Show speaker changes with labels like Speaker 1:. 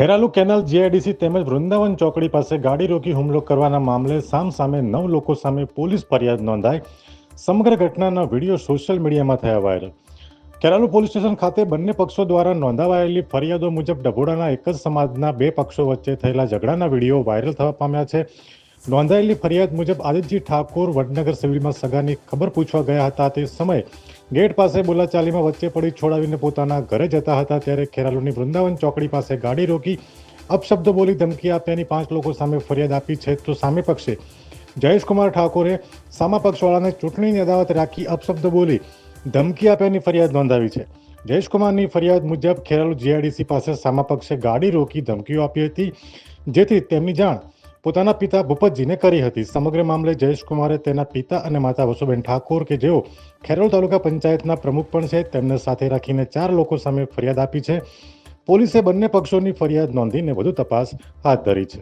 Speaker 1: Kheralu canal GIDC તેમજ વૃંદાવન ચોકડી પાસે ગાડી રોકી હુમલો કરવાના મામલે સામ સામે નવ લોકો સામે પોલીસ ફરિયાદ નોંધાઈ. સમગ્ર ઘટનાના વીડિયો સોશિયલ મીડિયામાં થયા વાયરલ. ખેરાલુ પોલીસ સ્ટેશન ખાતે બંને પક્ષો દ્વારા નોંધાવાયેલી ફરિયાદો મુજબ ડભોડાના એક જ સમાજના બે પક્ષો વચ્ચે થયેલા ઝઘડાના વીડિયો વાયરલ થવા પામ્યા છે. નોંધાયેલી ફરિયાદ મુજબ આદિત્યજી ઠાકોર વડનગર સિવિલમાં સગાની ખબર પૂછવા ગયા હતા. તે સમયે ગેટ પાસે બોલાચાલીમાં વચ્ચે પડી છોડાવીને પોતાના ઘરે જતા હતા. ત્યારે ખેરાલુની વૃંદાવન ચોકડી પાસે ગાડી રોકી અપશબ્દ બોલી ધમકી આપ્યાની પાંચ લોકો સામે ફરિયાદ આપી છે. તો સામે પક્ષે જયેશકુમાર ઠાકોરે સામા પક્ષવાળાને ચૂંટણીની અદાવત રાખી અપશબ્દ બોલી ધમકી આપ્યાની ફરિયાદ નોંધાવી છે. જયેશકુમારની ફરિયાદ મુજબ ખેરાલુ જીઆઈડીસી પાસે સામા પક્ષે ગાડી રોકી ધમકીઓ આપી હતી. જેથી તેમની જાણ પોતાના પિતા ભૂપતજીને કરી હતી. સમગ્ર મામલે જયેશકુમારે તેના પિતા અને માતા વસુબેન ઠાકોર કે જેઓ ખેરોલ તાલુકા પંચાયતના પ્રમુખ પણ છે, તેમને સાથે રાખીને ચાર લોકો સામે ફરિયાદ આપી છે. પોલીસે બંને પક્ષોની ફરિયાદ નોંધીને વધુ તપાસ હાથ ધરી છે.